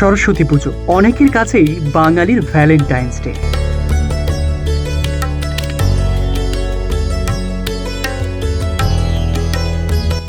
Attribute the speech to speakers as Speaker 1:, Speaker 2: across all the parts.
Speaker 1: সরস্বতী পুজো। অনেকের কাছেই বাঙালির ভ্যালেন্টাইন্স ডে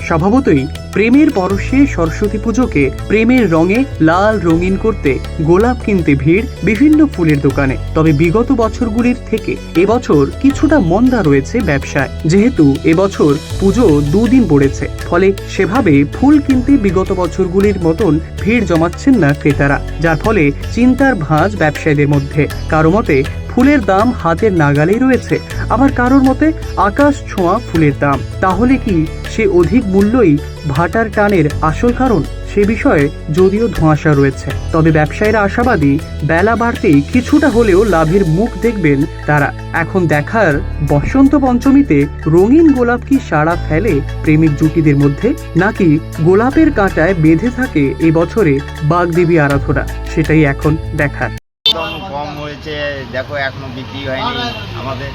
Speaker 1: স্বভাবতই প্রেমের পরশে সরস্বতী পুজোকে প্রেমের রঙে লাল রঙিন করতে, গোলাপ কিনতে ভিড় বিভিন্ন ফুলের দোকানে। তবে বিগত বছরগুলির থেকে এবছর কিছুটা মন্দা রয়েছে ব্যবসায়। যেহেতু এবছর পুজো দুদিন পড়েছে, ফলে সেভাবে ফুল কিনতে বিগত বছরগুলির মতন ভিড় জমাচ্ছেন না ক্রেতারা, যার ফলে চিন্তার ভাঁজ ব্যবসায়ীদের মধ্যে। কারও মতে ফুলের দাম হাতের নাগালেই রয়েছে। আবার কারোর মতে, আকাশ ছোঁয়া ফুলের দাম। তাহলে কি সে অধিক মূল্যই ভাটার টানের আসল কারণ? সে বিষয়ে যদিও ধোঁয়াশা রয়েছে। তবে ব্যবসায়ীরা আশাবাদী, বেলা বাড়তেই কিছুটা হলেও লাভের মুখ দেখবেন তারা। এখন দেখার বসন্ত পঞ্চমীতে রঙিন গোলাপ কি সাড়া ফেলে প্রেমিক জুটিদের মধ্যে? নাকি গোলাপের কাঁটায় বেঁধে থাকে এবছরে বছরে বাগদেবী আরাধনা সেটাই এখন দেখার।
Speaker 2: কম হয়েছে দেখো এখনও বিক্রি হয়নি আমাদের।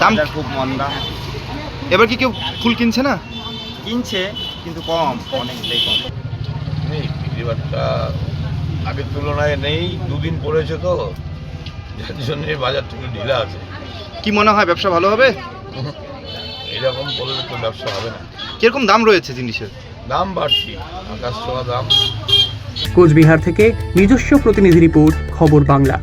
Speaker 3: দাম
Speaker 2: খুব মন্দা
Speaker 3: এবার কি কেউ ফুল কিনছে না?
Speaker 2: কিনছে কিন্তু কম অনেকটাই কম।
Speaker 4: নেই বিক্রিবাট্টা আগের তুলনায় নেই দুদিন পড়েছে তো যার জন্য বাজার থেকে ঢিলা আছে।
Speaker 3: কি মনে হয় ব্যবসা ভালো হবে?
Speaker 4: এরকম করলে তো ব্যবসা হবে না।
Speaker 3: কীরকম দাম রয়েছে জিনিসের?
Speaker 4: দাম বাড়ছি আকাশ ছোঁয়া দাম।
Speaker 1: কোচবিহার থেকে নিজস্ব প্রতিনিধি রিপোর্ট খবর বাংলা।